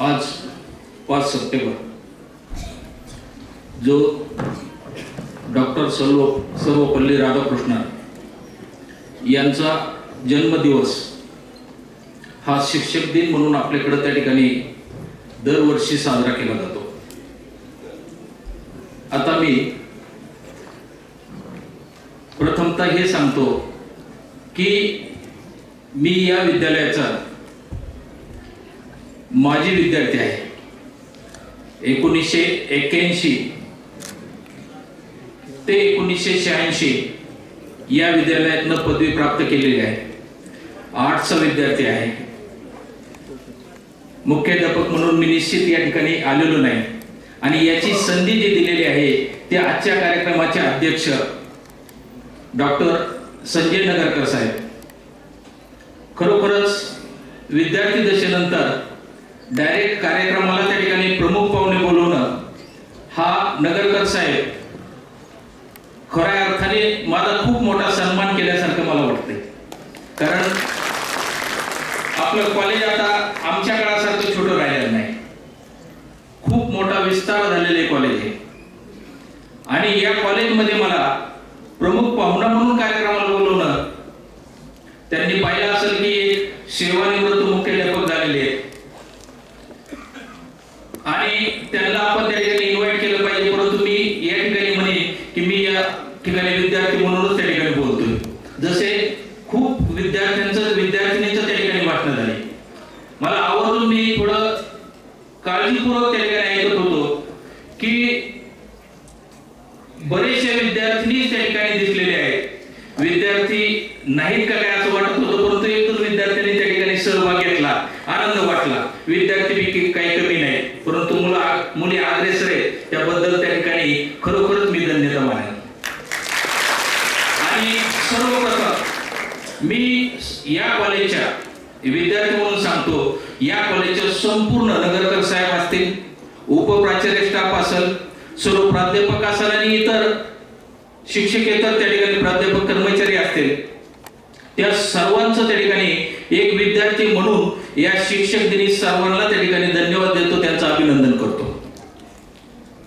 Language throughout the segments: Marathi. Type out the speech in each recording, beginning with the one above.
आज पाच सप्टेंबर. जो डॉक्टर सर्व सर्वपल्ली राधाकृष्णन यांचा जन्मदिवस हा शिक्षक दिन म्हणून आपल्याकडे त्या ठिकाणी दरवर्षी साजरा केला जातो. आता मी प्रथमतः हे सांगतो की मी या विद्यालयाचा माजी विद्यार्थी आहे. एकोणीसशे एक्क्याऐंशी ते एकोणीसशे शहाऐंशी या विद्यालयातनं पदवी प्राप्त केलेली आहे. आर्टचा विद्यार्थी आहे. मुख्याध्यापक म्हणून मी निश्चित या ठिकाणी आलेलो नाही. आणि याची संधी जी दिलेली आहे ते आजच्या कार्यक्रमाचे अध्यक्ष डॉक्टर संजय नगरकर साहेब. खरोखरच विद्यार्थी दशेनंतर डायरेक्ट कार्यक्रमाला त्या ठिकाणी प्रमुख पाहुणे बोलवणं हा नगरकर साहेब खऱ्या अर्थाने माझा खूप मोठा सन्मान केल्यासारखं मला वाटतंय. कारण आपलं कॉलेज आता आमच्या काळासारखं छोटं राहिलेलं नाही. खूप मोठा विस्तार झालेले कॉलेज आहे आणि या कॉलेजमध्ये मला प्रमुख पाहुणा म्हणून कार्यक्रमाला बोलवणं त्यांनी पाहिलं असेल की सेवानिवृत्त मुख्याध्यापक झालेले आहेत. आणि त्यांना आपण त्या ठिकाणी इन्व्हाइट केलं पाहिजे. परंतु मी या ठिकाणी म्हणे की मी या ठिकाणी विद्यार्थी म्हणूनच त्या ठिकाणी बोलतोय जसे खूप विद्यार्थ्यांचं विद्यार्थिनीचं त्या ठिकाणी भाषण झाले मला आवर्जून मी थोडं काळजीपूर्वक त्या ठिकाणी ऐकत होतो की बरेचसे विद्यार्थिनी त्या ठिकाणी दिसलेले आहेत विद्यार्थी नाहीत का काय असं वाटत होतं परंतु एक दोन विद्यार्थ्यांनी त्या ठिकाणी सहभाग घेतला आनंद वाटला विद्यार्थी पैकी काही कमी नाही परंतु मुलं मुली अग्रेसर आहेत त्याबद्दल त्या ठिकाणी खरोखरच मी धन्यता मानेन आणि सर्वप्रथम मी या कॉलेजच्या विद्यार्थी म्हणून सांगतो या कॉलेजच्या संपूर्ण नगरकर साहेब असतील उपप्राचार्य स्टाफ असेल सर्व प्राध्यापक असेल आणि इतर शिक्षकेतर त्या ठिकाणी प्राध्यापक कर्मचारी असतील त्या सर्वांचं त्या ठिकाणी एक विद्यार्थी म्हणून या शिक्षक दिनी सर्वांना त्या ठिकाणी धन्यवाद देतो त्यांचं अभिनंदन करतो.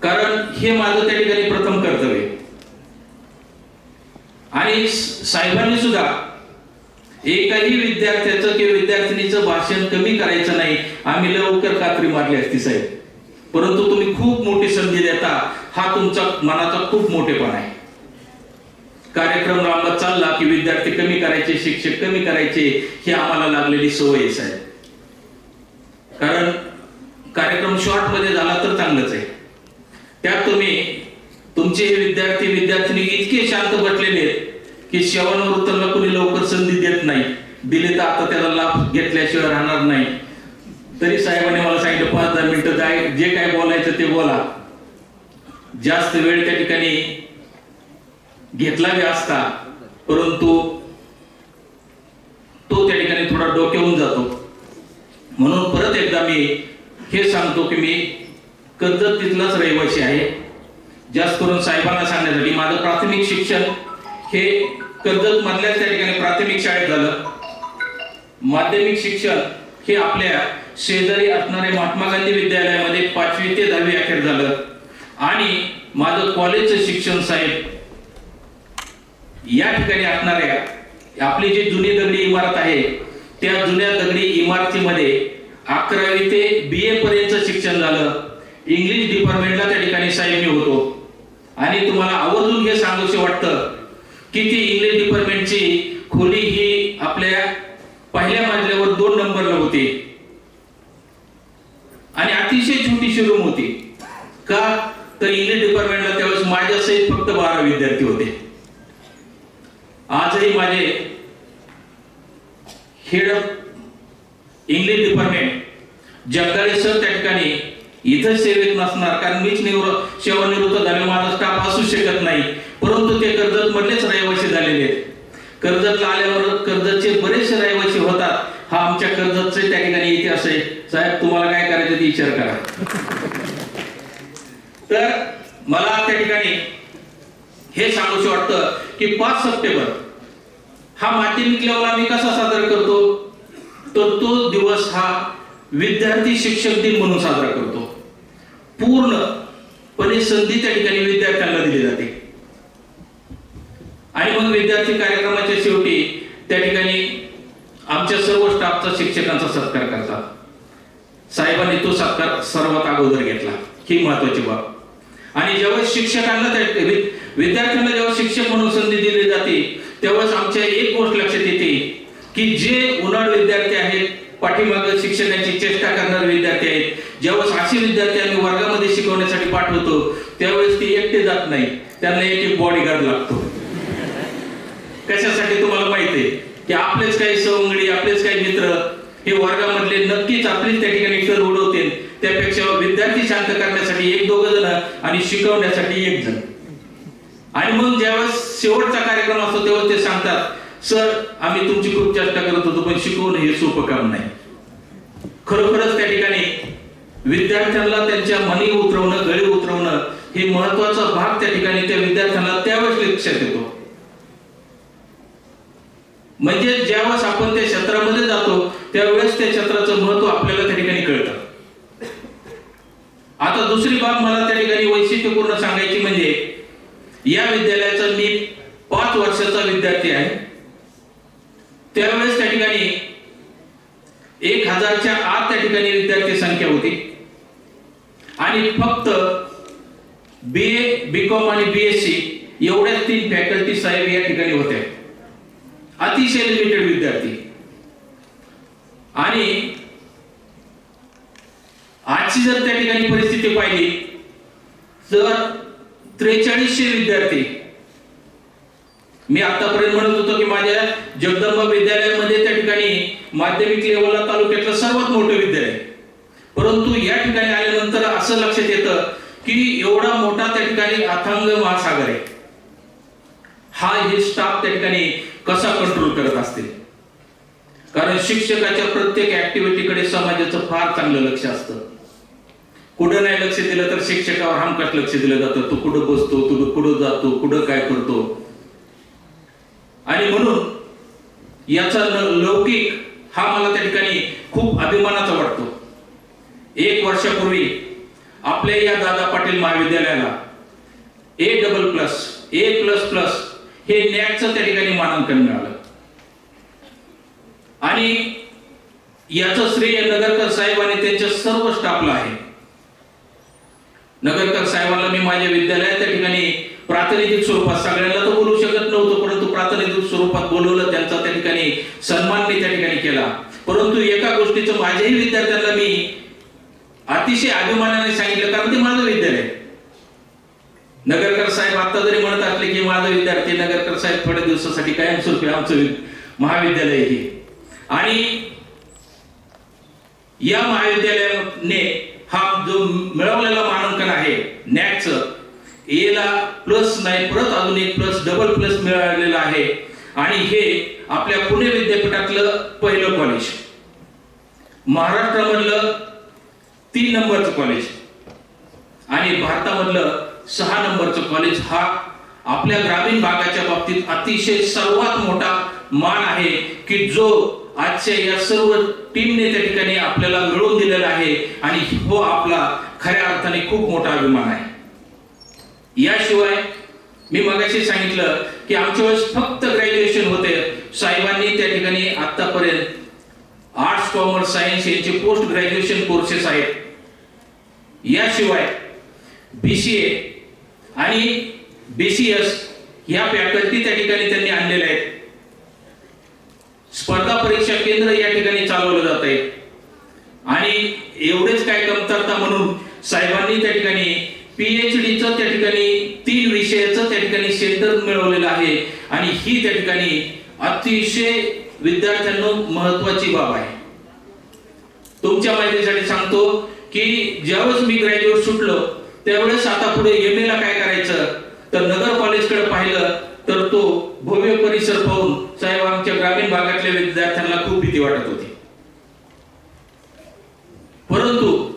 कारण हे माझं त्या ठिकाणी प्रथम कर्तव्य आणि साहेबांनी सुद्धा एकही विद्यार्थ्याचं किंवा विद्यार्थिनीचं भाषण कमी करायचं नाही. आम्ही लवकर कात्री मारली असती साहेब. परंतु तुम्ही खूप मोठी संधी देता. हा तुमचा मनाचा खूप मोठेपणा आहे. कार्यक्रम राबत चालला की विद्यार्थी कमी करायचे शिक्षक कमी करायचे ही आम्हाला लागलेली सवय आहे साहेब. कारण कार्यक्रम शॉर्टमध्ये झाला तर चांगलंच आहे. त्यात तुम्ही तुमचे हे विद्यार्थी विद्यार्थिनी इतके शांत बटलेले आहेत की श्रवण वृत्तांना कुणी संधी देत नाही. दिले तर आता त्याला लाभ घेतल्याशिवाय राहणार नाही. तरी साहेबांनी मला सांगितलं पाच दहा मिनिटं काय जे काय बोलायचं ते बोला. जास्त वेळ त्या ठिकाणी घेतला बी असता परंतु तो त्या ठिकाणी थोडा डोक्यावून जातो. म्हणून परत एकदा मी हे सांगतो की मी कर्जत तिथलाच रहिवासी आहे. जास्त करून साहेबांना सांगण्यासाठी माझं प्राथमिक शिक्षण हे कर्जत मधल्याच त्या ठिकाणी प्राथमिक शाळेत झालं. माध्यमिक शिक्षण हे आपल्या शेजारी असणाऱ्या महात्मा गांधी विद्यालयामध्ये पाचवी ते दहावी अखेर झालं. आणि माझं कॉलेजचं शिक्षण साहेब या ठिकाणी असणाऱ्या आपली जी जुनी दगडी इमारत आहे त्या जुन्या दगडी इमारतीमध्ये अकरावी ते बी ए पर्यंत शिक्षण झालं. इंग्लिश डिपार्टमेंटला त्या ठिकाणी साहेब मी होतो. आणि तुम्हाला आवर्जून हे सांगूसे वाटतं की ती इंग्लिश डिपार्टमेंटची खोली ही आपल्या पहिल्या मजल्यावर दोन नंबरला होती. आणि अतिशय छोटीशी रूम होती. का? तर इंग्लिश डिपार्टमेंटला त्यावेळेस माझ्यासहित फक्त बारा विद्यार्थी होते. आजही माझे head of English department Jagdale sir त्या ठिकाणी इथं सेवेत नसणार. कारण मीच निवृत्त सेवानिवृत्त झाले माझा स्टाफ असू शकत नाही. परंतु ते कर्जत मधलेच रहिवासी झालेले आहेत. कर्जतला आल्यावर कर्जतचे बरेचसे रहिवासी होतात. हा आमच्या कर्जतचे त्या ठिकाणी इतिहास आहे. साहेब तुम्हाला काय करायचं ते विचार करा. तर मला त्या ठिकाणी हे सांगूशी वाटतं की पाच सप्टेंबर हा माध्यमिक लेवल आम्ही कसा साजरा करतो? तर तो दिवस हा विद्यार्थी शिक्षक दिन म्हणून साजरा करतो. पूर्णपणे संधी त्या ठिकाणी विद्यार्थ्यांना दिली जाते. आणि मग विद्यार्थी कार्यक्रमाच्या शेवटी त्या ठिकाणी आमच्या सर्व स्टाफचा शिक्षकांचा सत्कार करतात. साहेबांनी तो सत्कार सर्वात अगोदर घेतला. ही महत्वाची बाब. आणि जेव्हा शिक्षकांना वि- विद्यार्थ्यांना जेव्हा शिक्षक म्हणून संधी दिली जाते तेव्हाच आमच्या एक गोष्ट लक्षात येते की जे उन्हाळ विद्यार्थी आहेत पाठीमाग शिक्षकांची चेष्टा करणारे विद्यार्थी आहेत जेव्हा असे विद्यार्थी आम्ही वर्गामध्ये शिकवण्यासाठी पाठवतो त्यावेळेस ती एकटे जात नाही. त्यांना एक एक बॉडीगार्ड लागतो. कशासाठी तुम्हाला माहिती आहे? की आपलेच काही सवंगडी आपलेच काही मित्र हे वर्गामधले नक्कीच आपलीच त्या ठिकाणी सर उडवतील. त्यापेक्षा विद्यार्थी शांत करण्यासाठी एक दोघ जण आणि शिकवण्यासाठी एक जण. आणि मग ज्यावेळेस शेवटचा कार्यक्रम असतो तेव्हा ते सांगतात सर आम्ही तुमची खूप चर्चा करत होतो पण शिकवणं हे सोपं काम नाही. खरोखरच त्या ठिकाणी विद्यार्थ्यांना त्यांच्या मनी उतरवणं गळी उतरवणं हे महत्त्वाचा भाग त्या ठिकाणी त्या विद्यार्थ्यांना त्यावेळेस लक्षात येतो. म्हणजे ज्यावेळेस आपण त्या क्षेत्रामध्ये जातो त्यावेळेस त्या क्षेत्राचं महत्त्व आपल्याला त्या ठिकाणी कळतं. आता दुसरी बाब मला त्या ठिकाणी वैशिष्ट्यपूर्ण सांगायची म्हणजे या विद्यालयाचा मी पाच वर्षाचा विद्यार्थी आहे त्यावेळेस त्या ठिकाणी एक हजारच्या आत त्या ठिकाणी विद्यार्थी संख्या होती आणि फक्त बी ए बी कॉम आणि बी एस सी एवढ्या तीन फॅकल्टी साहेब या ठिकाणी होत्या अतिशय लिमिटेड विद्यार्थी. आणि आजची जर त्या ठिकाणी परिस्थिती पाहिली तर त्रेचाळीसशे विद्यार्थी मी आतापर्यंत म्हणत होतो की माझ्या जगदंबा विद्यालयामध्ये त्या ठिकाणी माध्यमिक लेवलला तालुक्यातलं सर्वात मोठं विद्यालय. परंतु या ठिकाणी आल्यानंतर असं लक्षात येतं की एवढा मोठा त्या ठिकाणी अथांग महासागर आहे. हा हे स्टाफ त्या ठिकाणी कसा कंट्रोल करत असतील? कारण शिक्षकाच्या प्रत्येक ऍक्टिव्हिटीकडे समाजाचं फार चांगलं लक्ष असतं. कुठं नाही लक्ष दिलं तर शिक्षकावर हमखास लक्ष दिलं जातं. तू कुठं बसतो तू कुठं जातो कुठं काय करतो? आणि म्हणून याचा लौकिक हा मला त्या ठिकाणी खूप अभिमानाचा वाटतो. एक वर्षापूर्वी आपल्या या दादा पाटील महाविद्यालयाला A double plus A plus plus हे नॅकचं त्या ठिकाणी मानांकन मिळालं. आणि याचं श्रेय नगरकर साहेब आणि त्यांच्या सर्व स्टाफला आहे. नगरकर साहेबांना मी माझ्या विद्यालयात त्या ठिकाणी प्रातिनिधिक स्वरूपात सगळ्यांना तर बोलू शकत नव्हतं परंतु प्रातिनिधिक स्वरूपात बोलवलं त्यांचा त्या ठिकाणी सन्मान मी त्या ठिकाणी केला. परंतु एका गोष्टीचं माझ्याही विद्यार्थ्यांना मी अतिशय अभिमानाने सांगितलं कारण ते माझं विद्यालय आहे. नगरकर साहेब आता जरी म्हणत असले की माझा विद्यार्थी नगरकर साहेब थोड्या दिवसासाठी कायमस्वरूपी आमचं वि- महाविद्यालय हे. आणि या महाविद्यालयाने हा जो मिळवलेला मानांकन आहे नॅकच एला प्लस नाही परत अजून एक प्लस डबल प्लस मिळालेला आहे. आणि हे आपल्या पुणे विद्यापीठातलं पहिलं कॉलेज महाराष्ट्रामधलं तीन नंबरचं कॉलेज आणि भारतामधलं सहा नंबरचं कॉलेज हा आपल्या ग्रामीण भागाच्या बाबतीत अतिशय सर्वात मोठा मान आहे की जो आजच्या या सर्व टीमने त्या ठिकाणी आपल्याला मिळवून दिलेला आहे आणि हो आपला खऱ्या अर्थाने खूप मोठा अभिमान आहे. याशिवाय मी मगाशी सांगितलं की आमच्या वेळेस फक्त ग्रॅज्युएशन होते. साहेबांनी त्या ठिकाणी आतापर्यंत आर्ट्स कॉमर्स सायन्स यांचे पोस्ट ग्रॅज्युएशन कोर्सेस आहेत. याशिवाय बी सी ए आणि बी या ह्या फॅकल्टी त्या ठिकाणी त्यांनी आणलेल्या आहेत. स्पर्धा परीक्षा केंद्र या ठिकाणी चालवलं जात आहे आणि एवढेच काय कमतरता म्हणून साहेबांनी त्या ठिकाणी पीएचडीचं त्या ठिकाणी तीन विषयाचं त्या ठिकाणी सेंटर मिळवलेलं आहे. आणि ही त्या ठिकाणी अतिशय विद्यार्थ्यांना महत्वाची बाब आहे. तुमच्या माहितीसाठी सांगतो की ज्यावेळेस मी ग्रॅज्युएट सुटलो त्यावेळेस आता पुढे एम एला काय करायचं? तर नगर कॉलेजकडे पाहिलं तर तो भव्य परिसर पाहून साहेब आमच्या ग्रामीण भागातल्या विद्यार्थ्यांना खूप भीती वाटत होती. परंतु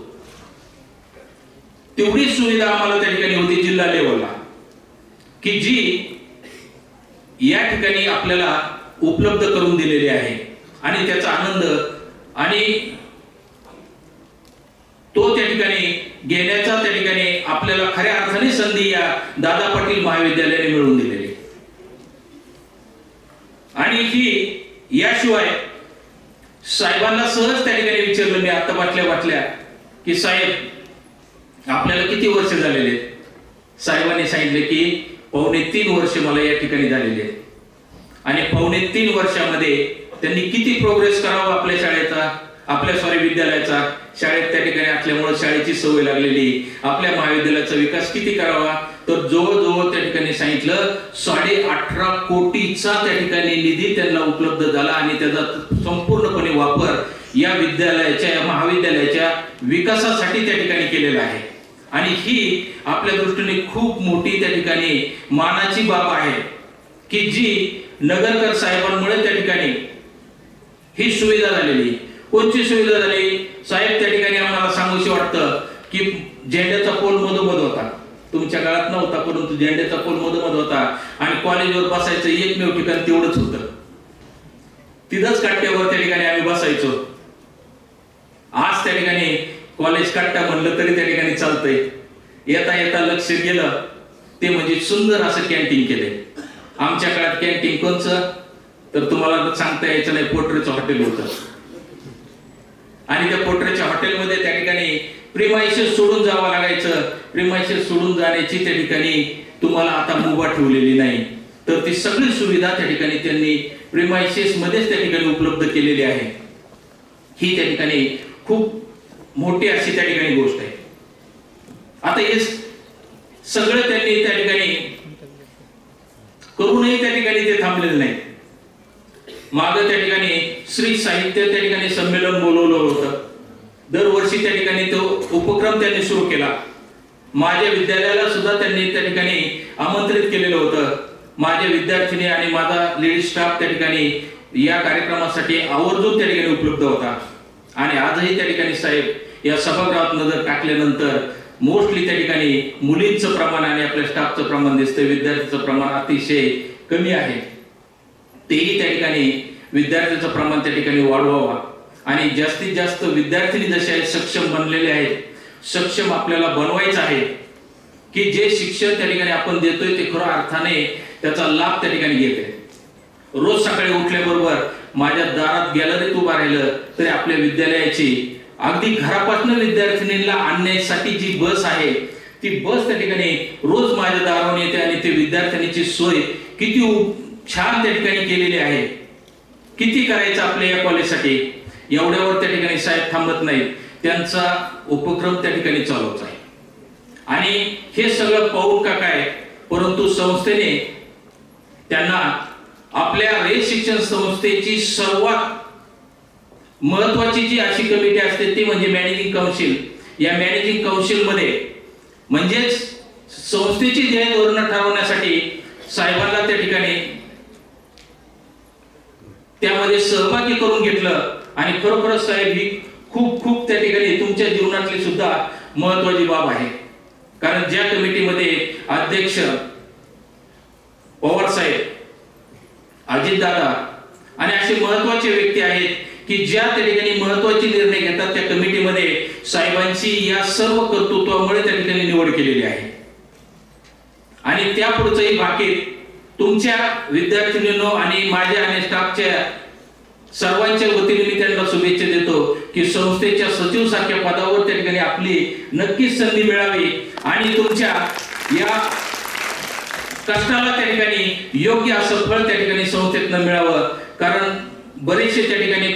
तेवढीच सुविधा आम्हाला त्या ठिकाणी होती जिल्हा लेवलला की जी या ठिकाणी आपल्याला उपलब्ध करून दिलेली आहे. आणि त्याचा आनंद आणि तो त्या ठिकाणी घेण्याचा त्या ठिकाणी आपल्याला खऱ्या अर्थाने संधी या दादा पाटील महाविद्यालयाने मिळवून दिलेली. आणि ही याशिवाय साहेबांना सहज त्या ठिकाणी विचारलं मी आता वाटल्या वाटल्या की साहेब आपल्याला किती वर्ष झालेले आहेत? साहेबांनी सांगितले की पावणे तीन वर्ष मला या ठिकाणी झालेले आहेत. आणि पावणे तीन वर्षामध्ये त्यांनी किती प्रोग्रेस करावा आपल्या शाळेचा? आपल्या स्वारी विद्यालयाचा शाळेत त्या ठिकाणी असल्यामुळे शाळेची सवय लागलेली. आपल्या महाविद्यालयाचा विकास किती करावा? तर जवळजवळ त्या ठिकाणी सांगितलं साडे अठरा कोटीचा त्या ठिकाणी निधी त्यांना उपलब्ध झाला आणि त्याचा संपूर्णपणे वापर या विद्यालयाच्या या महाविद्यालयाच्या विकासासाठी त्या ठिकाणी केलेला आहे. आणि ही आपल्या दृष्टीने खूप मोठी त्या ठिकाणी मानाची बाब आहे की जी नगरकर साहेबांमुळे त्या ठिकाणी ही सुविधा झालेली कोणची सुविधा झाली? साहेब त्या ठिकाणी आम्हाला सांगूशी वाटतं की झेंड्याचा पोल मधोमध होता. तुमच्या काळात नव्हता परंतु झेंड्याचा पोल मधोमध होता आणि कॉलेजवर बसायचं एकमेव ठिकाण तेवढंच होतं. तिथंच काट्यावर त्या ठिकाणी आम्ही बसायचो. आज त्या ठिकाणी कॉलेज काट्टा म्हणलं तरी त्या ठिकाणी चालतंय. येता येता लक्ष गेलं. ते म्हणजे सुंदर असं कॅन्टीन केलंय. आमच्या काळात कॅन्टीन कोणचं? तर तुम्हाला सांगता यायचं नाही पोटरीचं हॉटेल होतं. आणि त्या पोटरेच्या हॉटेलमध्ये त्या ठिकाणी प्रिमायसेस सोडून जावं लागायचं प्रिमायसेस सोडून जाण्याची त्या ठिकाणी तुम्हाला आता मुभा ठेवलेली नाही तर ती सगळी सुविधा त्या ठिकाणी त्यांनी प्रिमायसेस मध्येच त्या ठिकाणी उपलब्ध केलेली आहे ही त्या ठिकाणी खूप मोठी अशी त्या ठिकाणी गोष्ट आहे आता हे सगळं त्यांनी त्या ठिकाणी करूनही त्या ठिकाणी ते थांबलेले नाही माग त्या ठिकाणी श्री साहित्य त्या ठिकाणी संमेलन बोलवलं वर्षी त्या ठिकाणी तो उपक्रम त्यांनी सुरू केला. माझ्या विद्यालयाला सुद्धा त्यांनी त्या ठिकाणी आमंत्रित केलेलं होतं. माझ्या विद्यार्थिनी आणि माझा लेडीज स्टाफ त्या ठिकाणी या कार्यक्रमासाठी आवर्जून त्या ठिकाणी उपलब्ध होता. आणि आजही त्या ठिकाणी साहेब या सभागृहात नजर टाकल्यानंतर मोस्टली त्या ठिकाणी मुलींचं प्रमाण आणि आपल्या स्टाफचं प्रमाण दिसतं विद्यार्थ्यांचं प्रमाण अतिशय कमी आहे. तेही त्या ठिकाणी विद्यार्थ्यांचं प्रमाण त्या ठिकाणी वाढवावा. आणि जास्तीत जास्त विद्यार्थिनी जसे आहेत सक्षम बनलेले आहेत सक्षम आपल्याला बनवायचं आहे की जे शिक्षण त्या ठिकाणी आपण देतोय ते खरं अर्थाने त्याचा लाभ त्या ठिकाणी घेते रोज सकाळी उठल्याबरोबर माझ्या दारात गॅलरीत उभा राहिलं तरी आपल्या विद्यालयाची अगदी घरापासून विद्यार्थिनीला आणण्यासाठी जी बस आहे ती बस त्या ठिकाणी रोज माझ्या दारावर येते आणि ते विद्यार्थ्यांची सोय किती उ- छान त्या ठिकाणी केलेली आहे. किती करायचं आपल्या या कॉलेजसाठी एवढ्यावर त्या ठिकाणी साहेब थांबत नाही त्यांचा उपक्रम त्या ठिकाणी चालूच आहे. आणि हे सगळं पाहून का काय? परंतु संस्थेने त्यांना आपल्या रे शिक्षण संस्थेची सर्वात महत्वाची जी अशी कमिटी असते ती म्हणजे मॅनेजिंग काउन्सिल या मॅनेजिंग काउन्सिलमध्ये म्हणजेच संस्थेची ध्येय धोरण ठरवण्यासाठी साहेबांना त्या ठिकाणी त्यामध्ये सहभागी करून घेतलं. आणि खरोखरच साहेब ही खूप खूप त्या ठिकाणी तुमच्या जीवनातली सुद्धा महत्वाची बाब आहे. कारण ज्या कमिटीमध्ये अध्यक्ष पवार साहेब अजितदादा आणि असे महत्त्वाचे व्यक्ती आहेत की ज्या त्या ठिकाणी महत्त्वाचे निर्णय घेतात त्या कमिटीमध्ये साहेबांची या सर्व कर्तृत्वामुळे त्या ठिकाणी निवड केलेली आहे. आणि त्या पुढचंही बाकी तुमच्या विद्यार्थिनींनो आणि माझ्या आणि स्टाफच्या सर्वांच्या वतीने मी त्यांना शुभेच्छा देतो की संस्थेच्या सचिव सारख्या पदावर त्या ठिकाणी आपली नक्कीच संधी मिळावी आणि तुमच्या या कष्टाला त्या ठिकाणी योग्य असं फळ त्या ठिकाणी संस्थेतनं मिळावं. कारण बरेचसे त्या ठिकाणी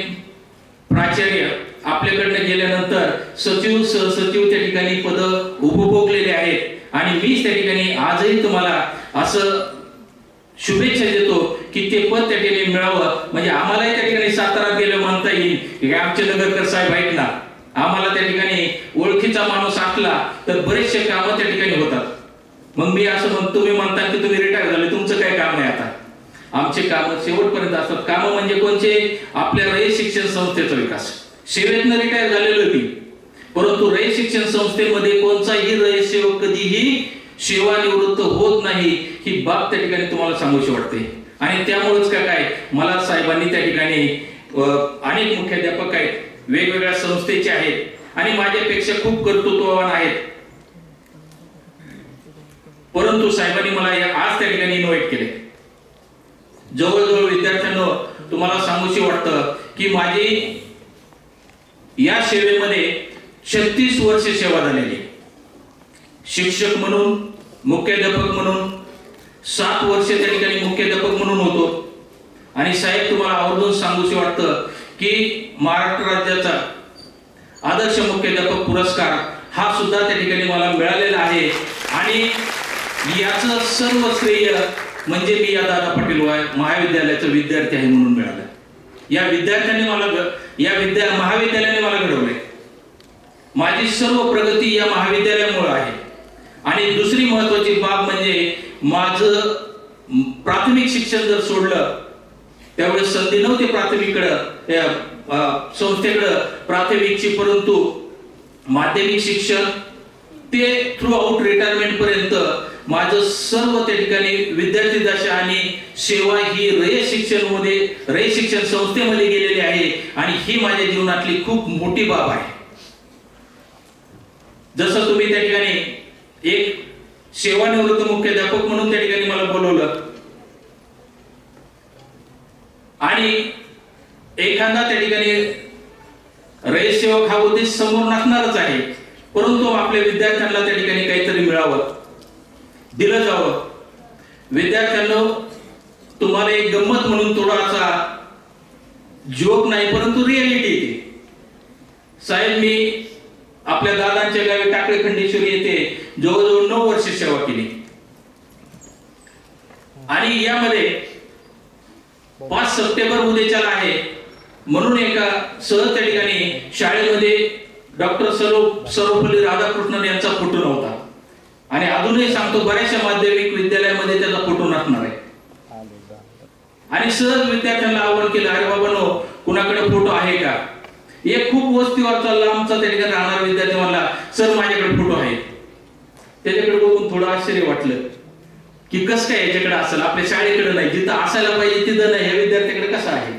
प्राचार्य आपल्याकडनं गेल्यानंतर सचिव सहसचिव त्या ठिकाणी पद उपभोगलेले आहेत. आणि मीच त्या ठिकाणी आजही तुम्हाला असं शुभेच्छा देतो की ते पद त्या ठिकाणी मिळावं. म्हणजे आम्हालाही त्या ठिकाणी सातारात गेलं म्हणता येईल. की आमचे नगरकर साहेब आहेत ना आम्हाला त्या ठिकाणी ओळखीचा माणूस असला तर बरेचसे कामं त्या ठिकाणी होतात. मग मी असं म्हणतो तुम्ही म्हणता की तुम्ही रिटायर झाले तुमचं काय काम नाही आता? आमचे काम शेवटपर्यंत असतात. काम म्हणजे कोणचे? आपल्या रयत शिक्षण संस्थेचा विकास. सेवेतनं रिटायर झालेलो होती परंतु रयत शिक्षण संस्थेमध्ये कोणताही रयत सेवक कधीही सेवानिवृत्त होत नाही ही बाब त्या ठिकाणी तुम्हाला सांगूशी वाटते. आणि त्यामुळेच का काय मला साहेबांनी त्या ठिकाणी अनेक मुख्याध्यापक आहेत वेगवेगळ्या संस्थेचे आहेत आणि माझ्यापेक्षा खूप कर्तृत्ववान आहेत. परंतु साहेबांनी मला या- आज त्या ठिकाणी इन्व्हाइट केले. जवळजवळ विद्यार्थ्यांना तुम्हाला सांगूशी वाटतं की माझी या सेवेमध्ये छत्तीस वर्ष सेवा झालेली. शिक्षक म्हणून मुख्याध्यापक म्हणून सात वर्ष त्या ठिकाणी मुख्याध्यापक म्हणून होतो. आणि साहेब तुम्हाला आवर्जून सांगूशी वाटतं की महाराष्ट्र राज्याचा आदर्श मुख्याध्यापक पुरस्कार हा सुद्धा त्या ठिकाणी मला मिळालेला आहे. आणि याचं सर्व श्रेय म्हणजे मी या दादा पाटील वाय- महाविद्यालयाचा विद्यार्थी आहे म्हणून मिळालं. या विद्यार्थ्यांनी मला या विद्या महाविद्यालयाने मला घडवले माझी सर्व प्रगती या महाविद्यालयामुळे आहे. आणि दुसरी महत्वाची बाब म्हणजे माझं प्राथमिक शिक्षण जर सोडलं त्यावेळेस संधी नव्हती प्राथमिककडं संस्थेकडं प्राथमिकची परंतु माध्यमिक शिक्षण ते थ्रू आउट रिटायरमेंट पर्यंत माझं सर्व त्या ठिकाणी विद्यार्थी दशा आणि सेवा ही रयत शिक्षणमध्ये रय शिक्षण संस्थेमध्ये गेलेली आहे आणि ही माझ्या जीवनातली खूप मोठी बाब आहे. जसं तुम्ही त्या ठिकाणी एक सेवानिवृत्त मुख्याध्यापक म्हणून त्या ठिकाणी मला बोलवलं. आणि एखादा त्या ठिकाणी रयत सेवक हा उद्देश समोर नसणारच आहे. परंतु आपल्या विद्यार्थ्यांना त्या ठिकाणी काहीतरी मिळावं. दिलं जावं. विद्यार्थ्यांना तुम्हाला एक गंमत म्हणून थोडासा जोक नाही परंतु रिअलिटी साहेब मी आपल्या दादांच्या गावी टाकळे खंडेश्वरी येथे जवळजवळ नऊ वर्ष सेवा केली. आणि यामध्ये पाच सप्टेंबर उद्याच्याला आहे. म्हणून एका सहज त्या ठिकाणी शाळेमध्ये डॉक्टर सर्व सर्वपल्ली राधाकृष्णन यांचा फोटो नव्हता. आणि अजूनही सांगतो बऱ्याचशा माध्यमिक विद्यालयामध्ये त्याचा फोटो नसणार आहे. आणि सहज विद्यार्थ्यांना आव्हान केलं अरे बाबा नो कुणाकडे फोटो आहे का? एक खूप वस्तीवर चालला आमचा त्या ठिकाणी राहणार विद्यार्थी म्हणला सर माझ्याकडे फोटो आहे. त्याच्याकडे बघून थोडं आश्चर्य वाटलं की कस काय याच्याकडे असेल? आपल्या शाळेकडे नाही जिथं असायला पाहिजे तिथं नाही. या विद्यार्थ्याकडे कसं आहे?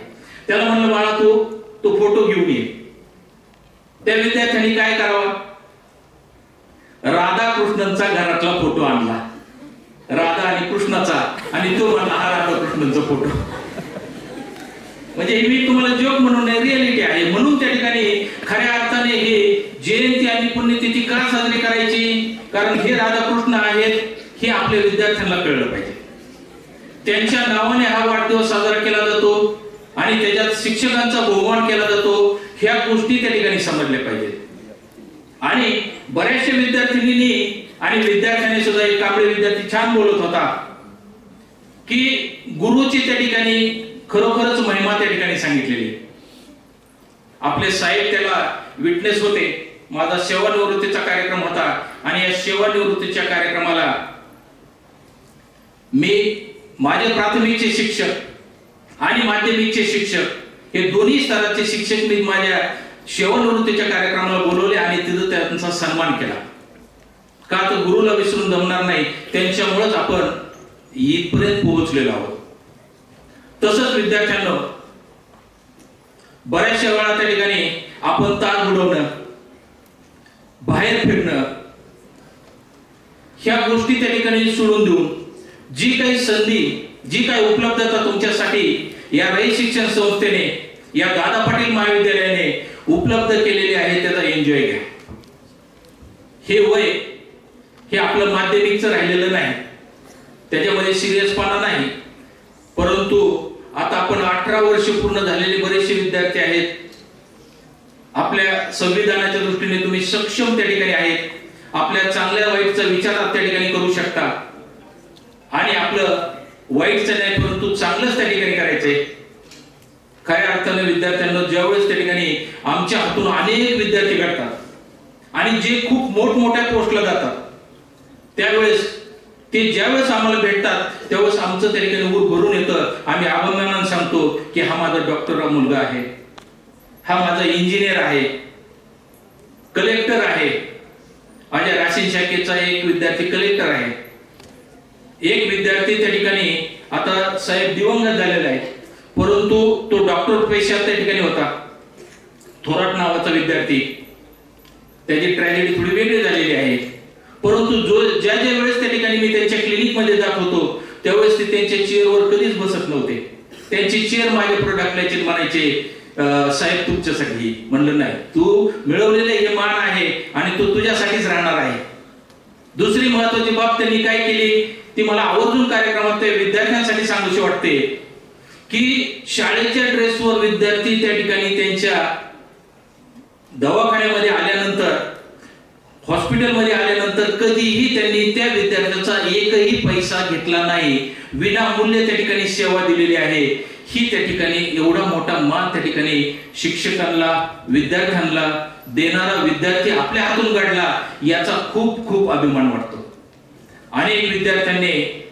त्याला म्हणलं बाळा तू तो फोटो घेऊन ये. त्या विद्यार्थ्यांनी काय करावा? राधाकृष्णनचा घरातला फोटो आणला. राधा आणि कृष्णाचा आणि तो म्हणला हा राधाकृष्णनचा फोटो. म्हणजे मी तुम्हाला जोक म्हणून रियालिटी आहे. म्हणून त्या ठिकाणी खऱ्या अर्थाने हे जयंती आणि पुण्यतिथी का साजरी करायची? कारण हे राधाकृष्ण आहेत हे आपल्या विद्यार्थ्यांना कळलं पाहिजे. त्यांच्या नावाने हा वाढदिवस साजरा केला जातो आणि त्याच्यात शिक्षकांचा बहुमान केला जातो ह्या गोष्टी त्या ठिकाणी समजल्या पाहिजेत. आणि बऱ्याचशा विद्यार्थिनींनी आणि विद्यार्थ्यांनी सुद्धा एक कांबळे विद्यार्थी छान बोलत होता की गुरुची त्या ठिकाणी खरोखरच महिमा त्या ठिकाणी सांगितलेली आपले साहेब त्याला विटनेस होते. माझा सेवानिवृत्तीचा कार्यक्रम होता आणि या सेवानिवृत्तीच्या कार्यक्रमाला मी माझे प्राथमिकचे शिक्षक आणि माध्यमिकचे शिक्षक हे दोन्ही स्तराचे शिक्षक मी माझ्या सेवानिवृत्तीच्या कार्यक्रमाला बोलवले आणि तिथं त्यांचा सन्मान केला. का तर गुरुला विसरून जमणार नाही. त्यांच्यामुळेच आपण इथपर्यंत पोहोचलेलो आहोत. तसंच विद्यार्थ्यांना बऱ्याचशा वेळा त्या ठिकाणी आपण ताण बुडवणं बाहेर फिरणं ह्या गोष्टी त्या ठिकाणी सोडून देऊन जी काही संधी जी काही उपलब्धता तुमच्यासाठी या रई शिक्षण संस्थेने या दादा पाटील महाविद्यालयाने उपलब्ध केलेली आहे त्याचा एन्जॉय घ्या. हे वय हे आपलं माध्यमिकचं राहिलेलं नाही. त्याच्यामध्ये सिरियसपणा नाही. परंतु आता आपण अठरा वर्ष पूर्ण झालेले बरेचसे विद्यार्थी आहेत. आपल्या संविधानाच्या दृष्टीने तुम्ही सक्षम त्या ठिकाणी आहेत. आपल्या चांगल्या वाईटचा विचार त्या ठिकाणी करू शकता. आणि आपलं वाईटचं नाही परंतु चांगलंच त्या ठिकाणी करायचंय. खऱ्या अर्थाने विद्यार्थ्यांना ज्यावेळेस त्या ठिकाणी आमच्या हातून अनेक विद्यार्थी घडतात आणि जे खूप मोठमोठ्या पोस्टला जातात त्यावेळेस ते ज्यावेळेस आम्हाला भेटतात त्यावेळेस आमचं त्या ठिकाणी ऊर भरून येतं. आम्ही अभिमानानं सांगतो की हा माझा डॉक्टर मुलगा आहे. हा माझा इंजिनियर आहे. कलेक्टर आहे. माझ्या राशीन शाखेचा एक विद्यार्थी कलेक्टर आहे. एक विद्यार्थी त्या ठिकाणी आता साहेब दिवंगत झालेला आहे परंतु तो डॉक्टर पेशात त्या ठिकाणी होता. थोराट नावाचा विद्यार्थी. त्याची ट्रॅजेडी थोडी वेगळी झालेली आहे. परंतु जो ज्या ज्या वेळेस त्या ठिकाणी मी त्यांच्या क्लिनिकमध्ये जात होतो त्यावेळेस ते त्यांच्या चेअरवर कधीच बसत नव्हते. त्यांची चेअर माझ्या पुढे टाकल्याचे म्हणायचे साहेब तुमच्यासाठी म्हणलं नाही. तू मिळवलेलं हे मान आहे आणि तो तुझ्यासाठीच राहणार आहे. दुसरी महत्वाची बाब त्यांनी काय केली? ती मला आवर्जून कार्यक्रमात विद्यार्थ्यांसाठी सांगूशी वाटते की शाळेच्या ड्रेसवर विद्यार्थी त्या ठिकाणी त्यांच्या दवाखान्यामध्ये हॉस्पिटलमध्ये आल्यानंतर कधीही त्यांनी त्या विद्यार्थ्याचा एकही पैसा घेतला नाही. विनामूल्य त्या ठिकाणी सेवा दिलेली आहे. ही त्या ठिकाणी एवढा मोठा मान त्या ठिकाणी शिक्षकांना विद्यार्थ्यांना देणारा विद्यार्थी आपल्या हातून घडला याचा खूप खूप अभिमान वाटतो. अनेक विद्यार्थ्यांनी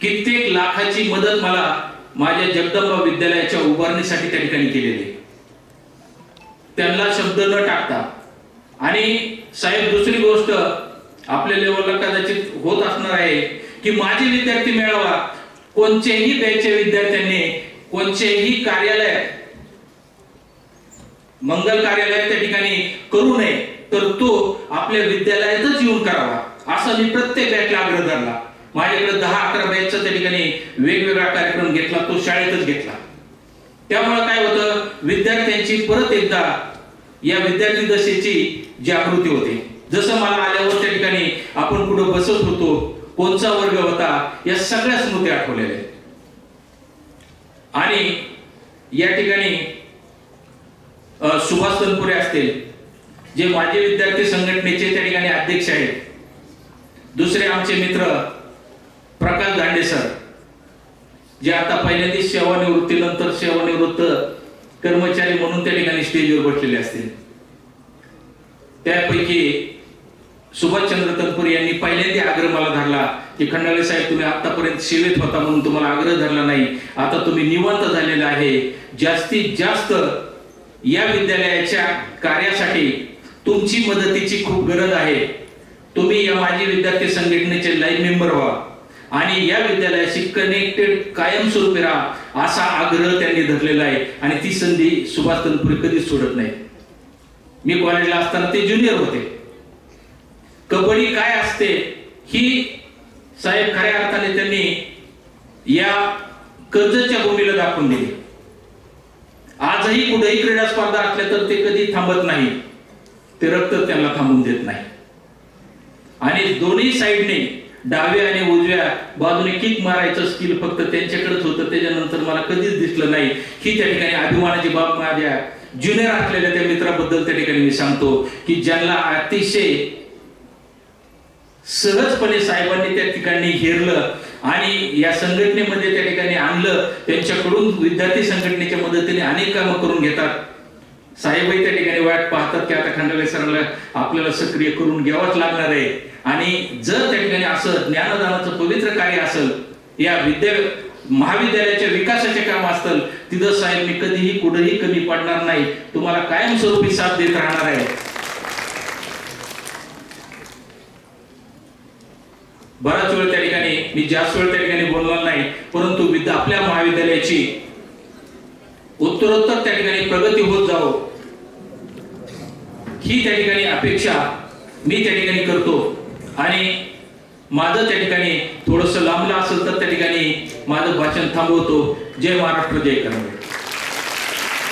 कित्येक लाखाची मदत मला माझ्या जगदंबा विद्यालयाच्या उभारणीसाठी त्या ठिकाणी केलेली. त्यांना शब्द न टाकता आणि साहेब दुसरी गोष्ट आपल्या लेवलला कदाचित होत असणार आहे की माझे विद्यार्थी मेळावा कोणत्याही बॅचच्या विद्यार्थ्यांनी कोणत्याही कार्यालय मंगल कार्यालय त्या ठिकाणी करू नये तर तो आपल्या विद्यालयातच येऊन करावा असा मी प्रत्येक बॅचला आग्रह धरला. माझ्याकडे दहा अकरा बॅचचा त्या ठिकाणी वेगवेगळा कार्यक्रम घेतला तो शाळेतच घेतला. त्यामुळे काय होतं विद्यार्थ्यांची परत एकदा या विद्यार्थी दशेची जागृती होते. जसं मला आल्यावर त्या ठिकाणी आपण कुठं बसत होतो कोणचा वर्ग होता या सगळ्या स्मृती आठवलेल्या आहेत. आणि या ठिकाणी सुभाष तनपुरे असतील जे माझे विद्यार्थी संघटनेचे त्या ठिकाणी अध्यक्ष आहेत. दुसरे आमचे मित्र प्रकाश दांडे सर जे आता पहिल्यांदा सेवानिवृत्तीनंतर सेवानिवृत्त कर्मचारी म्हणून त्या ठिकाणी स्टेजवर बसलेले असतील. त्यापैकी सुभाषचंद्र तनपुरे यांनी पहिल्यांदा आग्रह मला धरला की खंडाळे साहेब तुम्ही आतापर्यंत सेवेत होता म्हणून तुम्हाला आग्रह धरला नाही. आता तुम्ही निवांत झालेला आहे. जास्तीत जास्त या विद्यालयाच्या कार्यासाठी तुमची मदतीची खूप गरज आहे. तुम्ही या माजी विद्यार्थी संघटनेचे लाईव्ह मेंबर व्हा आणि या विद्यालयाशी कनेक्टेड कायमस्वरूपी राहा असा आग्रह त्यांनी धरलेला आहे. आणि ती संधी सुभाष तनपुरे कधीच सोडत नाही मी कॉलेजला असताना ते ज्युनियर होते. कबड्डी काय असते ही साहेब खऱ्या अर्थाने त्यांनी या कर्जच्या भूमीला दाखवून दिली. आजही कुठेही क्रीडा स्पर्धा असल्या तर ते कधी थांबत नाही. ते रक्त त्यांना थांबून देत नाही. आणि दोन्ही साईडने डाव्या आणि उजव्या बाजूने किक मारायचं स्किल फक्त त्यांच्याकडेच होतं. त्याच्यानंतर मला कधीच दिसलं नाही. ही त्या ठिकाणी अभिमानाची बाब माझ्या ज्युनियर असलेल्या त्या मित्राबद्दल त्या ठिकाणी मी सांगतो की ज्यांना अतिशय सहजपणे साहेबांनी त्या ठिकाणी हेरलं आणि या संघटनेमध्ये त्या ठिकाणी आणलं त्यांच्याकडून विद्यार्थी संघटनेच्या मदतीने अनेक कामं करून घेतात. साहेबही त्या ठिकाणी वाट पाहतात की आता खंडाले सरांना आपल्याला सक्रिय करून घ्यावंच लागणार आहे. आणि जर त्या ठिकाणी असं ज्ञानदानाचं पवित्र कार्य असेल या विद्या महाविद्यालयाच्या विकासाचे काम असतं तिथं साहेब मी कधीही कुठेही कमी पडणार नाही. तुम्हाला कायमस्वरूपी साथ देत राहणार आहे. बराच वेळ त्या ठिकाणी मी जास्त वेळ त्या ठिकाणी बोलणार नाही परंतु विद्या आपल्या महाविद्यालयाची उत्तरोत्तर त्या ठिकाणी प्रगती होत जावो. ही त्या ठिकाणी अपेक्षा मी त्या ठिकाणी करतो. आणि माझं त्या ठिकाणी थोडस लांबलं असेल तर त्या ठिकाणी माझं भाषण थांबवतो. जय महाराष्ट्र जय कर्नाटक